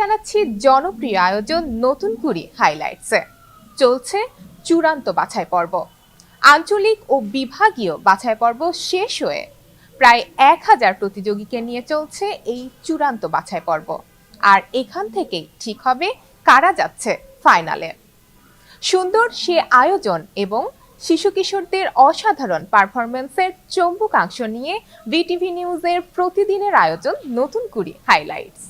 জানাচ্ছি জনপ্রিয় আয়োজন নতুন কুড়ি হাইলাইটসে চলছে চূড়ান্ত বাছাই পর্ব। আঞ্চলিক ও বিভাগীয় বাছাই পর্ব শেষ হয়ে প্রায় এক হাজার প্রতিযোগীকে নিয়ে চলছে এই চূড়ান্ত বাছাই পর্ব। আর এখান থেকেই ঠিক হবে কারা যাচ্ছে ফাইনালে সুন্দর সে আয়োজন এবং শিশু কিশোরদের অসাধারণ পারফরমেন্সের চম্বুকাংশ নিয়ে বিটিভি নিউজের প্রতিদিনের আয়োজন নতুন কুড়ি হাইলাইটস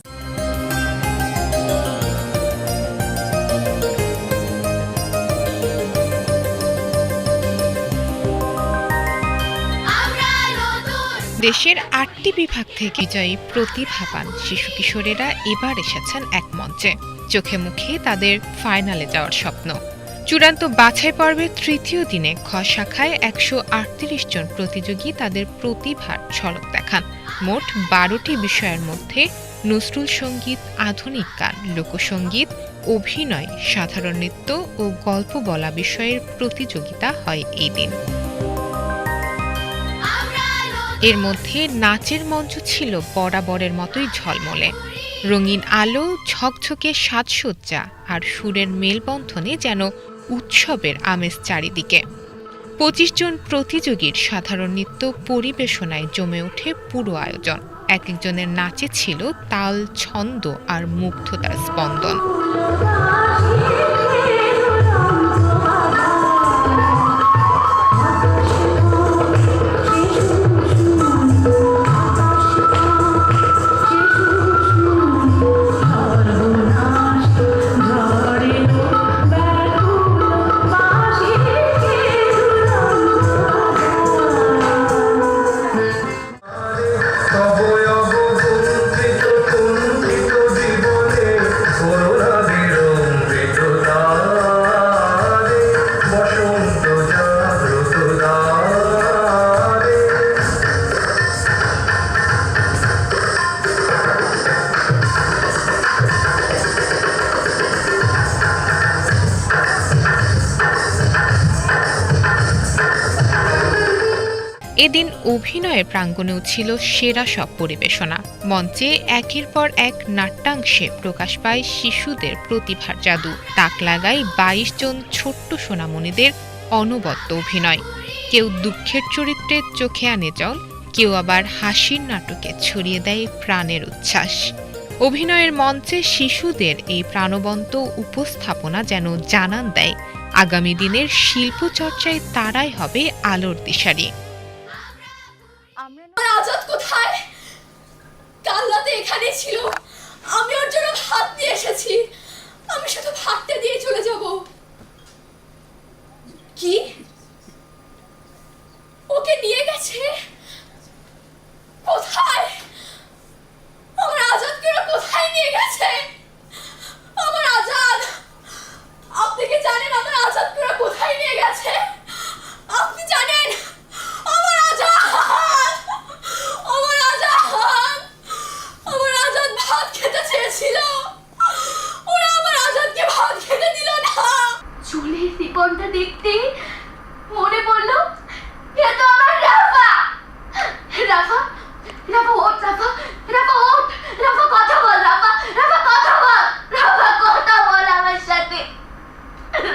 দেশের আটটি বিভাগ থেকে বিজয়ী প্রতিভাবান শিশু কিশোরেরা এবার এসেছেন এক মঞ্চে। চোখে মুখে তাদের ফাইনালে যাওয়ার স্বপ্ন। চূড়ান্ত বাছাই পর্বের তৃতীয় দিনে খ শাখায় একশো আটত্রিশ জন প্রতিযোগী তাদের প্রতিভার ঝলক দেখান। মোট বারোটি বিষয়ের মধ্যে নজরুল সংগীত, আধুনিক গান, লোকসঙ্গীত, অভিনয়, সাধারণ নৃত্য ও গল্প বলা বিষয়ের প্রতিযোগিতা হয় এই দিন। এর মধ্যে নাচের মঞ্চ ছিল বরাবরের মতোই ঝলমলে। রঙিন আলো, ঝকঝকে সাজসজ্জা আর সুরের মেলবন্ধনে যেন উৎসবের আমেজ চারিদিকে। পঁচিশ জন প্রতিযোগীর সাধারণ নৃত্য পরিবেশনায় জমে ওঠে পুরো আয়োজন। এক একজনের নাচে ছিল তাল, ছন্দ আর মুগ্ধতার স্পন্দন। এদিন অভিনয়ের প্রাঙ্গণেও ছিল সেরা সব পরিবেশনা। মঞ্চে একের পর এক নাট্যাংশে প্রকাশ পায় শিশুদের প্রতিভার জাদু। তাক লাগায় বাইশ জন ছোট্ট সোনামণিদের অনবদ্য অভিনয়। কেউ দুঃখের চরিত্রে চোখে আনে জল, কেউ আবার হাসির নাটকে ছড়িয়ে দেয় প্রাণের উচ্ছ্বাস। অভিনয়ের মঞ্চে শিশুদের এই প্রাণবন্ত উপস্থাপনা যেন জানান দেয়। আগামী দিনের শিল্পচর্চায় তারাই হবে আলোর দিশারি। আমার আজাদ কোথায়? কাল রাতে এখানে ছিল। আমি ওর জন্য হাত নিয়ে এসেছি আমি শুধু ভাতটা দিয়ে চলে যাব কি ওকে নিয়ে গেছে কোথায় আমার আজাদকে ওরা কোথায় নিয়ে গেছে আমার আজাদ আপনি কি জানেন আমার আজাদকে ওরা কোথায় নিয়ে গেছে আপনি জানেন আমার আজাদ আমার আজাদ আমার আজাদ ভাত খেতে চেয়েছিল ওরা আমার আজাদকে ভাত খেতে দিল না চুলের রিবনটা দেখতে মনে পড়ল এ তো আমার রাফা রাফা রাফা ওঠ রাফা রাফা ওঠ রাফা কথা বল রাফা রাফা কথা বল রাফা কথা বল আমার সাথে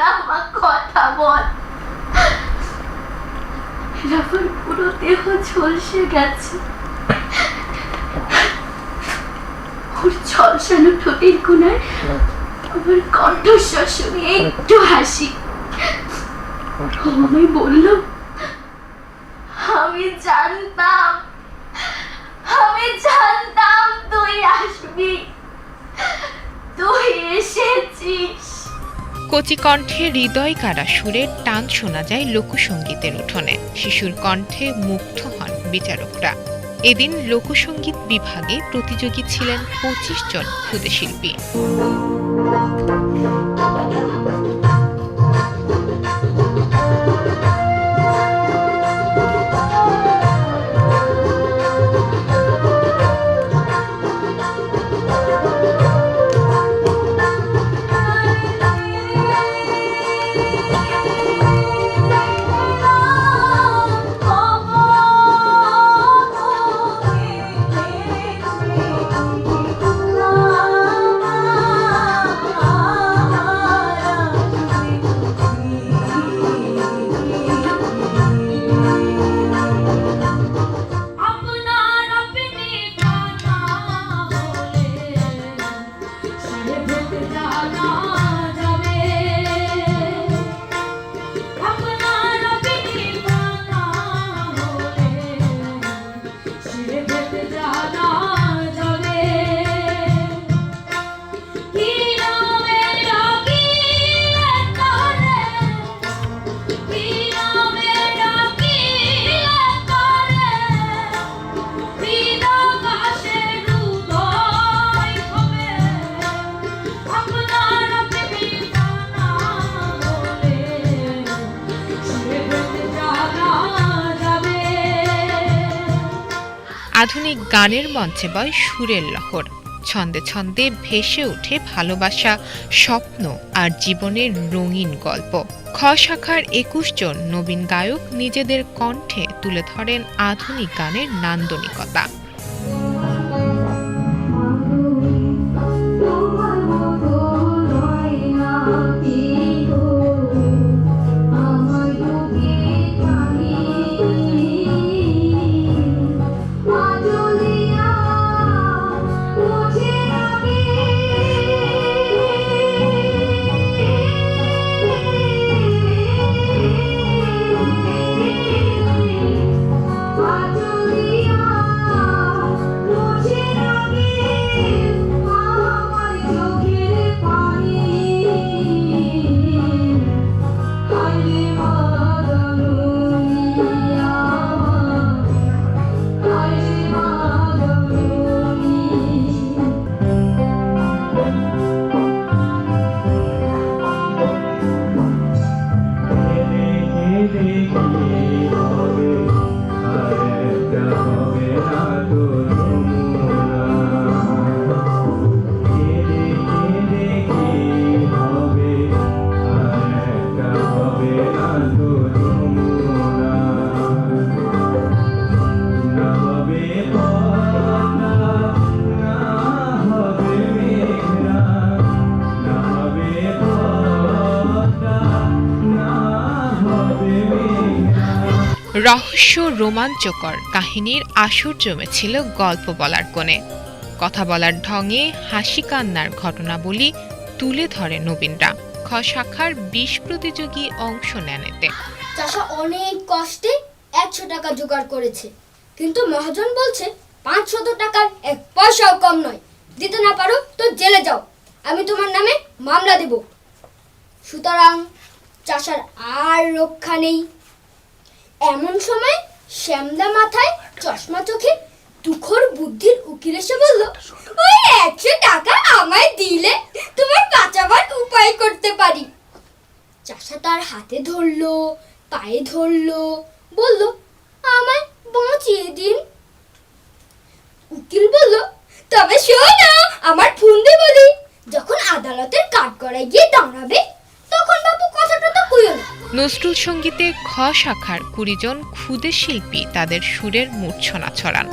রাফা কথা বল রাফার পুরো দেহ ঝলসে গেছে। ওর ঠোঁটের কোনায় আমার কণ্ঠস্বর শুনে একটু হাসি। বলল, আমি জানতাম আমি জানতাম তুই আসবি, তুই এসেছিস। কচি কণ্ঠে হৃদয় কারা সুরের টান শোনা যায় লোকসঙ্গীতের উঠোনে। শিশুর কণ্ঠে মুগ্ধ হন বিচারকরা। এদিন লোকসঙ্গীত বিভাগে প্রতিযোগী ছিলেন পঁচিশ জন ক্ষুদে শিল্পী। গানের মঞ্চে বয় সুরের লহর। ছন্দে ছন্দে ভেসে ওঠে ভালোবাসা, স্বপ্ন আর জীবনের রঙিন গল্প। খ শাখার একুশ জন নবীন গায়ক নিজেদের কণ্ঠে তুলে ধরেন আধুনিক গানের নান্দনিকতা। রোমাঞ্চকর কাহিনীর আসর জমেছিল গল্প বলার কোণে। কথা বলার ঢঙে হাসি কান্নার ঘটনাবলী তুলে ধরে নবীনরা। খ শাখার বিশ প্রতিযোগী অংশ নেন এতে। চাষা অনেক কষ্টে একশো টাকা জোগাড় করেছে। কিন্তু মহাজন বলছে, পাঁচশত টাকার এক পয়সাও কম নয়। দিতে না পারো তো জেলে যাও। আমি তোমার নামে মামলা দেব। সুতরাং চাষার আর রক্ষা নেই। এমন সময় শ্যামদা মাথায় চশমা চোখে তুখর বুদ্ধির উকিল এসে বলল, ওই একশো টাকা আমায় দিলে তোমার বাঁচাবার উপায় করতে পারি। চাষা তার হাতে ধরলো, পায়ে ধরলো, বলল, আমায় বাঁচিয়ে দিন। উকিল বলল, তবে শোনো, আমার ফোন বলি, যখন আদালতের কাঠগড়ায় গিয়ে দাঁড়াবে নজরুল সঙ্গীতে খ শাখার কুড়িজন ক্ষুদে শিল্পী তাদের সুরের মূর্ছনা ছড়ান।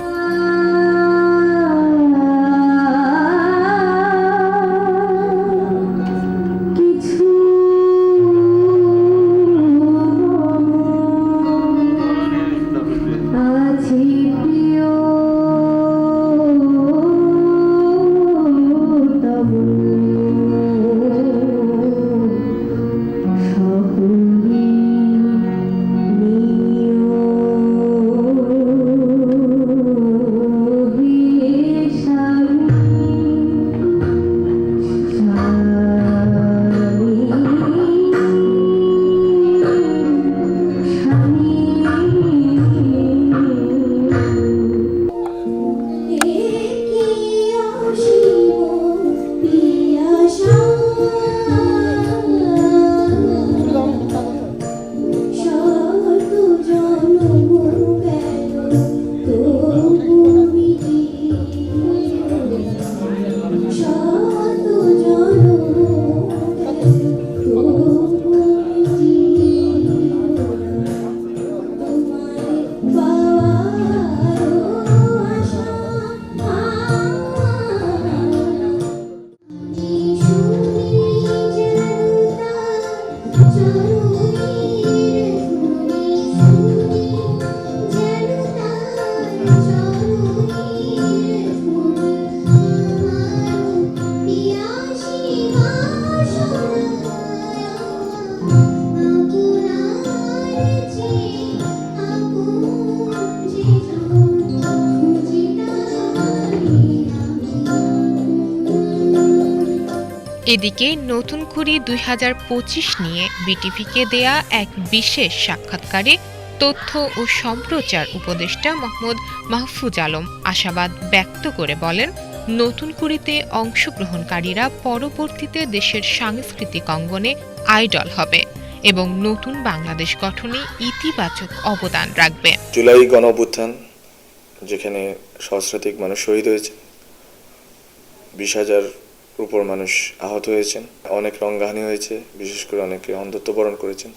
এদিকে নতুন কুড়ি দুই নিয়ে বিটিভিকে দেয়া এক বিশেষ সাক্ষাৎকারে তথ্য ও সম্প্রচার উপদেষ্টা মোহাম্মদ মাহফুজ আলম আশাবাদ ব্যক্ত করে বলেন, নতুন কুড়িতে অংশগ্রহণকারীরা পরবর্তীতে দেশের সাংস্কৃতিক অঙ্গনে আইডল হবে এবং নতুন বাংলাদেশ গঠনে ইতিবাচক অবদান রাখবে। জুলাই গণ যেখানে সহস্রাধিক মানুষ শহীদ হয়েছে, বিশ হাজার উপর মানুষ আহত হয়েছেন, অনেক রঙ্গাহানি হয়েছে, বিশেষ করে অনেকে অন্ধত্ব বরণ করেছেন।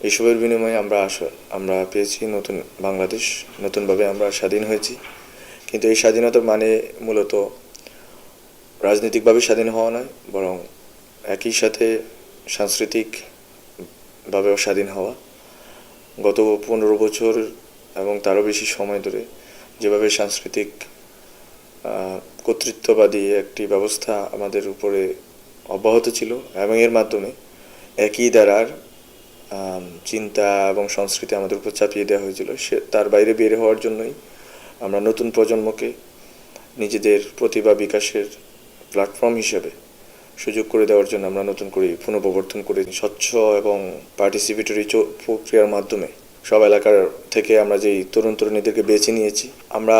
এইসবের বিনিময়ে আমরা আমরা পেয়েছি নতুন বাংলাদেশ, নতুনভাবে আমরা স্বাধীন হয়েছি। কিন্তু এই স্বাধীনতার মানে মূলত রাজনৈতিকভাবে স্বাধীন হওয়া নয়, বরং একই সাথে সাংস্কৃতিকভাবেও স্বাধীন হওয়া। গত পনেরো বছর এবং তারও বেশি সময় ধরে যেভাবে সাংস্কৃতিক কর্তৃত্ববাদী একটি ব্যবস্থা আমাদের উপরে অব্যাহত ছিল এবং এর মাধ্যমে একই দ্বারার চিন্তা এবং সংস্কৃতি আমাদের উপর চাপিয়ে দেওয়া হয়েছিল। সে, তার বাইরে বের হওয়ার জন্যই আমরা নতুন প্রজন্মকে নিজেদের প্রতিভা বিকাশের প্ল্যাটফর্ম হিসেবে সুযোগ করে দেওয়ার জন্য আমরা নতুন করে পুনঃপ্রবর্তন করে স্বচ্ছ এবং পার্টিসিপেটরি প্রক্রিয়ার মাধ্যমে সব এলাকার থেকে আমরা যেই তরুণ তরুণীদেরকে বেছে নিয়েছি, আমরা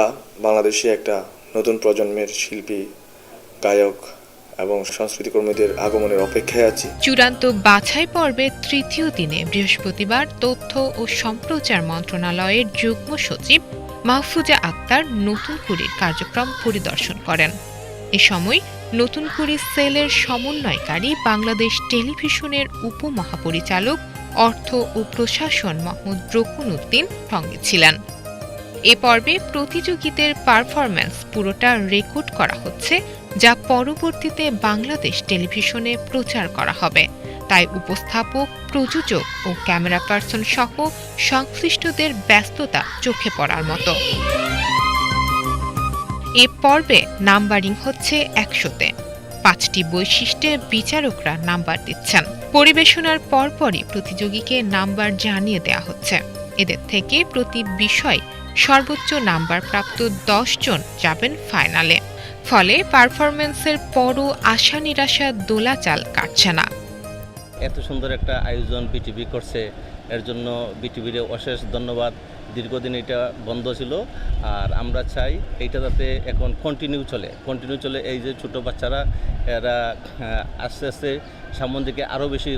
বাংলাদেশে একটা নতুন প্রজন্মের শিল্পী, গায়ক এবং সংস্কৃতিকর্মীদের আগমনের অপেক্ষায় আছি। চূড়ান্ত বাছাই পর্বের তৃতীয় দিনে বৃহস্পতিবার তথ্য ও সম্প্রচার মন্ত্রণালয়ের যুগ্ম সচিব মাহফুজা আক্তার নতুন কুড়ির কার্যক্রম পরিদর্শন করেন। এ সময় নতুন কুড়ি সেলের সমন্বয়কারী বাংলাদেশ টেলিভিশনের উপমহাপরিচালক, অর্থ ও প্রশাসন মোহাম্মদ রকুন উদ্দিন সঙ্গে ছিলেন। এ পর্বে প্রতিযোগীদের পারফরম্যান্স পুরোটা রেকর্ড করা হচ্ছে, যা পরবর্তীতে বাংলাদেশ টেলিভিশনে প্রচার করা হবে। তাই উপস্থাপক, প্রযোজক ও ক্যামেরা পার্সন সহ সংশ্লিষ্টদের ব্যস্ততা চোখে পড়ার মতো। এ পর্বে নাম্বারিং হচ্ছে একশোতে। পাঁচটি বৈশিষ্ট্যে বিচারকরা নাম্বার দিচ্ছেন। পরিবেশনার পরপরই প্রতিযোগীকে নাম্বার জানিয়ে দেয়া হচ্ছে। এদের থেকে প্রতি বিষয় সর্বোচ্চ নাম্বার প্রাপ্ত জন যাবেন ফাইনালে। ফলে পারফরমেন্সের পরও আশা নিরাশা দোলাচাল কাটছে না। এত সুন্দর একটা আয়োজন বিটিভি করছে। এর জন্য বিটিভির অশেষ ধন্যবাদ। দীর্ঘদিন এটা বন্ধ ছিল। আর আমরা চাই এইটা যাতে এখন কন্টিনিউ চলে। কন্টিনিউ চলে এই যে ছোট বাচ্চারা, এরা আস্তে আস্তে সামন দিকে আরও বেশি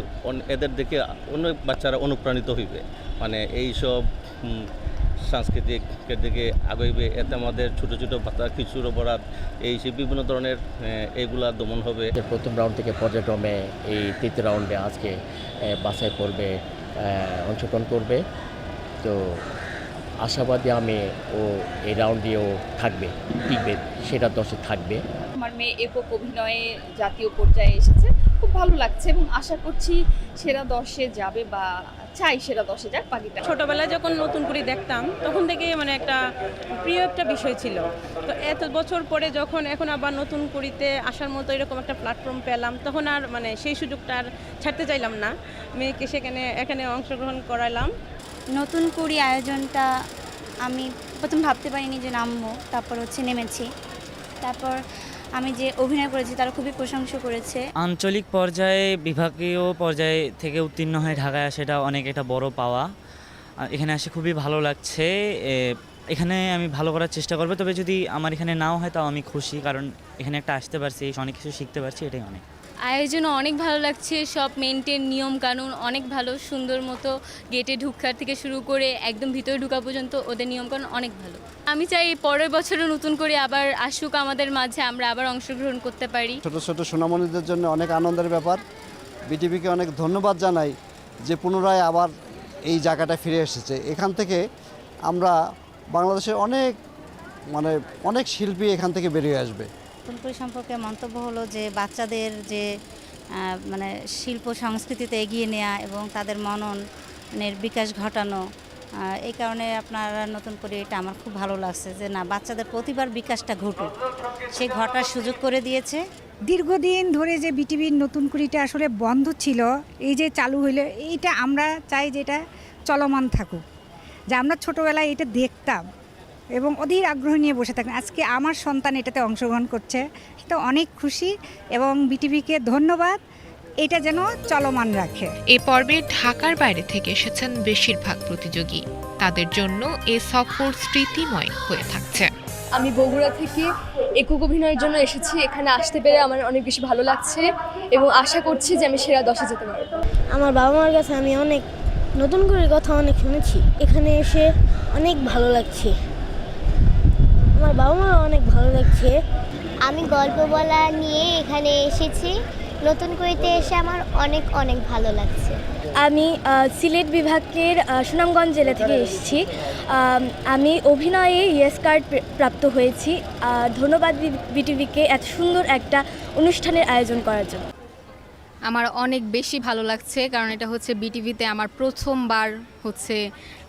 এদের দেখে অনেক বাচ্চারা অনুপ্রাণিত হইবে। মানে এই সব সাংস্কৃতিকের দিকে আগাইবে এতে আমাদের ছোট ছোট বাচ্চা কিশোর অপরাধ এই সে বিভিন্ন ধরনের এইগুলা দমন হবে। প্রথম রাউন্ড থেকে পর্যায়ক্রমে এই তৃতীয় রাউন্ডে আজকে বাছাই পর্বে অংশগ্রহণ করবে। তো আশাবাদী আমি ও এই রাউন্ডেও থাকবে টিকবে সেটা দশে থাকবে। আমার মেয়ে একক অভিনয়ে জাতীয় পর্যায়ে এসেছে খুব ভালো লাগছে এবং আশা করছি সেরা দশে যাবে বা চাই সেরা দশে যাক বাকিটা ছোটবেলায় যখন নতুন করে দেখতাম তখন থেকে মানে একটা প্রিয় একটা বিষয় ছিল। তো এত বছর পরে যখন এখন আবার নতুন করিতে আসার মতো এরকম একটা প্ল্যাটফর্ম পেলাম তখন আর মানে সেই সুযোগটা আর ছাড়তে চাইলাম না। মেয়েকে সেখানে এখানে অংশগ্রহণ করালাম। নতুন কুড়ি আয়োজনটা আমি প্রথম ভাবতে পারিনি যে নামবো তারপর হচ্ছে নেমেছি। তারপর আমি যে অভিনয় করেছি তারা খুবই প্রশংসা করেছে। আঞ্চলিক পর্যায়ে, বিভাগীয় পর্যায়ে থেকে উত্তীর্ণ হয়ে ঢাকায় সেটা অনেক একটা বড় পাওয়া। এখানে আসে খুবই ভালো লাগছে। এখানে আমি ভালো করার চেষ্টা করব, তবে যদি আমার এখানে নাও হয় তাও আমি খুশি, কারণ এখানে একটা আসতে পারছি, অনেক কিছু শিখতে পারছি, এটাই অনেক। আয়োজন অনেক ভালো লাগছে, সব মেনটেন নিয়ম কানুন অনেক ভালো, সুন্দর মতো গেটে ঢুকার থেকে শুরু করে একদম ভিতরে ঢুকা পর্যন্ত ওদের নিয়মকানুন অনেক ভালো। আমি চাই পরের বছরও নতুন করে আবার আসুক আমাদের মাঝে, আমরা আবার অংশগ্রহণ করতে পারি। ছোট ছোট সোনামণিদের জন্য অনেক আনন্দের ব্যাপার। বিটিভিকে অনেক ধন্যবাদ জানাই যে পুনরায় আবার এই জায়গাটা ফিরে এসেছে। এখান থেকে আমরা বাংলাদেশের অনেক মানে অনেক শিল্পী এখান থেকে বেরিয়ে আসবে। কুড়ি সম্পর্কে মন্তব্য হলো যে বাচ্চাদের যে মানে শিল্প সংস্কৃতিতে এগিয়ে নেওয়া এবং তাদের মননের বিকাশ ঘটানো এই কারণে আপনারা নতুন করে এটা আমার খুব ভালো লাগছে যে না, বাচ্চাদের প্রতিবার বিকাশটা ঘটুক। সেই ঘটার সুযোগ করে দিয়েছে। দীর্ঘদিন ধরে যে বিটিভির নতুন কুড়িটা আসলে বন্ধ ছিল, এই যে চালু হইল, এইটা আমরা চাই যে এটা চলমান থাকুক। যে আমরা ছোটোবেলায় এটা দেখতাম। এবং অধীর আগ্রহ নিয়ে বসে থাকেন আজকে আমার সন্তান এটাতে অংশগ্রহণ করছে তো অনেক খুশি এবং বিটিভিকে ধন্যবাদ। এটা যেন চলমান রাখে। এ পর্বে ঢাকার বাইরে থেকে এসেছেন বেশিরভাগ প্রতিযোগী। তাদের জন্য এ সফর স্মৃতিময় হয়ে থাকছে। আমি বগুড়া থেকে একক অভিনয়ের জন্য এসেছি। এখানে আসতে পেরে আমার অনেক বেশি ভালো লাগছে এবং আশা করছি যে আমি সেরা দশে যেতে পারব। আমার বাবা মার কাছে আমি অনেক নতুন করে কথা অনেক শুনেছি। এখানে এসে অনেক ভালো লাগছে। বাবা মা অনেক ভালো লাগছে। আমি গল্প বলা নিয়ে এখানে এসেছি। নতুন করিতে এসে আমার অনেক অনেক ভালো লাগছে। আমি সিলেট বিভাগের সুনামগঞ্জ জেলা থেকে এসেছি। আমি অভিনয়ে ইয়েস কার্ড প্রাপ্ত হয়েছি। ধন্যবাদ বিটিভিকে এত সুন্দর একটা অনুষ্ঠানের আয়োজন করার জন্য। আমার অনেক বেশি ভালো লাগছে কারণ এটা হচ্ছে বিটিভিতে আমার প্রথমবার হচ্ছে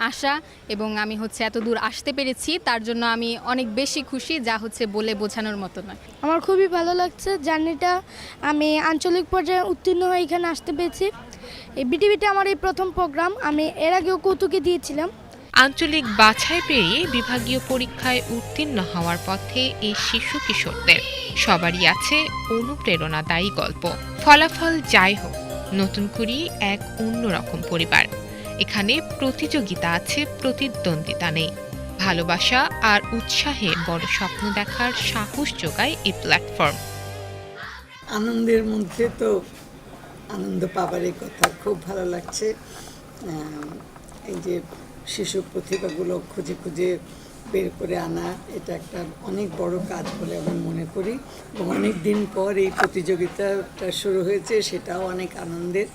আসা এবং আমি হচ্ছে এত দূর আসতে পেরেছি তার জন্য আমি অনেক বেশি খুশি যা হচ্ছে বলে বোঝানোর মতো নয়। আমার খুবই ভালো লাগছে জার্নিটা আমি আঞ্চলিক পর্যায়ে উত্তীর্ণ হয়ে এখানে আসতে পেরেছি। এই বিটিভিতে আমার এই প্রথম প্রোগ্রাম আমি এর আগেও কৌতুকে দিয়েছিলাম। আঞ্চলিক বাছাই পেরিয়ে বিভাগীয় পরীক্ষায় উত্তীর্ণ হওয়ার পথে এই শিশু কিশোরদের। সবারই আছে অনুপ্রেরণাদায়ী গল্প। ফলাফল যাই হোক, নতুন কুড়ি এক অন্যরকম পরিবার। এখানে প্রতিযোগিতা আছে, প্রতিদ্বন্দ্বিতা নেই। ভালোবাসা আর উৎসাহে বড় স্বপ্ন দেখার সাহস যোগায় এই প্ল্যাটফর্ম আনন্দের মধ্যে তো আনন্দ পাবারই কথা খুব ভালো লাগছে। এই যে শিশু প্রতিভাগুলো খুঁজে খুঁজে বের করে আনা, এটা একটা অনেক বড় কাজ বলে আমি মনে করি। অনেক দিন পর এই প্রতিযোগিতাটা শুরু হয়েছে, সেটাও অনেক আনন্দের।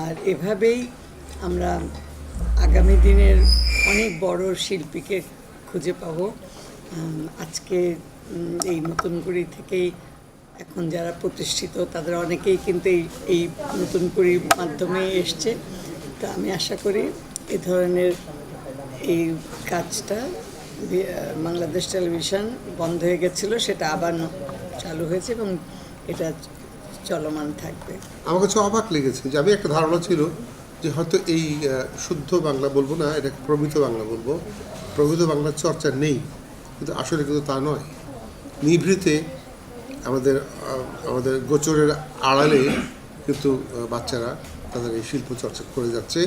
আর এভাবেই আমরা আগামী দিনের অনেক বড় শিল্পীকে খুঁজে পাবো। আজকে এই নতুন কুড়ি থেকেই এখন যারা প্রতিষ্ঠিত, তাদের অনেকেই কিন্তু এই এই নতুন কুড়ির মাধ্যমে এসছে। তা আমি আশা করি এ ধরনের এই কাজটা বাংলাদেশ টেলিভিশন বন্ধ হয়ে গেছিল, সেটা আবার চালু হয়েছে এবং এটা চলমান থাকবে। আমার কাছে অবাক লেগেছে যে আমি একটা ধারণা ছিল যে হয়তো এই শুদ্ধ বাংলা বলব না এটাকে প্রমিত বাংলা বলব। প্রমিত বাংলার চর্চা নেই, কিন্তু আসলে কিন্তু তা নয়। নিভৃতে আমাদের আমাদের গোচরের আড়ালে কিন্তু বাচ্চারা তাদের এই শিল্প চর্চা করে যাচ্ছে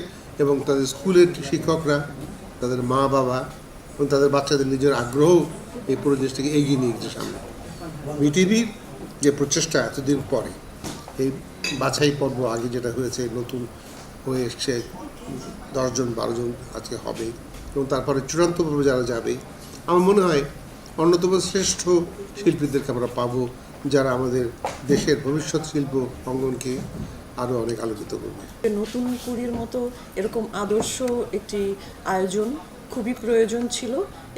এবং তাদের স্কুলের শিক্ষকরা, তাদের মা বাবা এবং তাদের বাচ্চাদের নিজের আগ্রহ এই পুরো জিনিসটাকে এগিয়ে নিয়ে গেছে সামনে। বিটিভির যে প্রচেষ্টা এতদিন পরে, এই বাছাই পর্ব আগে যেটা হয়েছে, নতুন হয়ে এসছে, দশজন, বারোজন আজকে হবে এবং তারপরে চূড়ান্ত পর্বে যারা যাবে, আমার মনে হয় অন্যতম শ্রেষ্ঠ শিল্পীদেরকে আমরা পাবো যারা আমাদের দেশের ভবিষ্যৎ শিল্প অঙ্গনকে আরও অনেক আলোকিত করবে। নতুন কুড়ির মতো এরকম আদর্শ একটি আয়োজন খুবই প্রয়োজন ছিল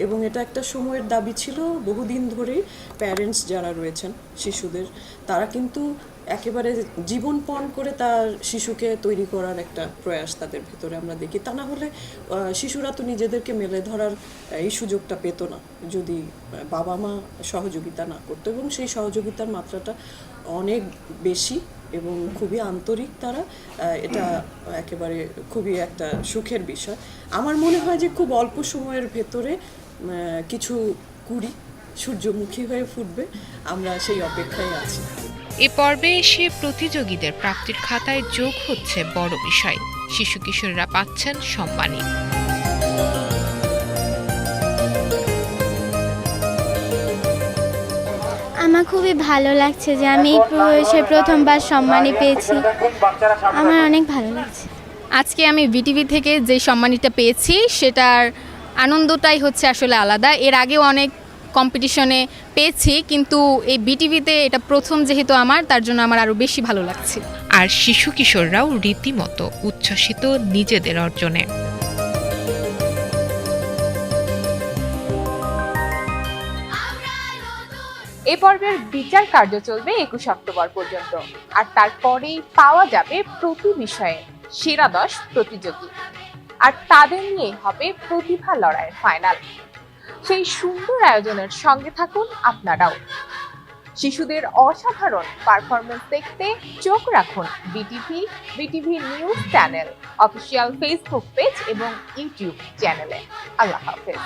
এবং এটা একটা সময়ের দাবি ছিল। বহুদিন ধরেই প্যারেন্টস যারা রয়েছেন শিশুদের, তারা কিন্তু একেবারে জীবনপণ করে তার শিশুকে তৈরি করার একটা প্রয়াস তাদের ভেতরে আমরা দেখি। তা না হলে শিশুরা তো নিজেদেরকে মেলে ধরার এই সুযোগটা পেত না যদি বাবা মা সহযোগিতা না করতো এবং সেই সহযোগিতার মাত্রাটা অনেক বেশি। এবং খুবই আন্তরিক তারা এটা একেবারে খুবই একটা সুখের বিষয়। আমার মনে হয় যে খুব অল্প সময়ের ভেতরে কিছু কুড়ি সূর্যমুখী হয়ে ফুটবে, আমরা সেই অপেক্ষায় আছি। এ পর্বে এসে প্রতিযোগীদের প্রাপ্তির খাতায় যোগ হচ্ছে বড় বিষয়। শিশু কিশোররা পাচ্ছেন সম্মানী আমার খুবই ভালো লাগছে যে আমি এই বয়সে প্রথমবার সম্মানই পেয়েছি। আমার অনেক ভালো লাগছে। আজকে আমি বিটিভি থেকে যে সম্মানিটা পেয়েছি সেটার আনন্দটাই হচ্ছে আসলে আলাদা। এর আগেও অনেক কম্পিটিশনে পেয়েছি কিন্তু এই বিটিভিতে এটা প্রথম যেহেতু আমার তার জন্য আমার আরও বেশি ভালো লাগছে। আর শিশু কিশোররাও রীতিমতো উচ্ছ্বসিত নিজেদের অর্জনে। এ পর্বের বিচার কার্য চলবে একুশ অক্টোবর পর্যন্ত। আর তারপরেই পাওয়া যাবে প্রতি বিষয়ে সেরা দশ প্রতিযোগী। আর তাদের নিয়ে হবে প্রতিভা লড়াইয়ের ফাইনাল। সেই সুন্দর আয়োজনের সঙ্গে থাকুন আপনারাও। শিশুদের অসাধারণ পারফরমেন্স দেখতে চোখ রাখুন BTV BTV news channel, official Facebook page এবং ইউটিউব চ্যানেলে। আল্লাহ হাফেজ।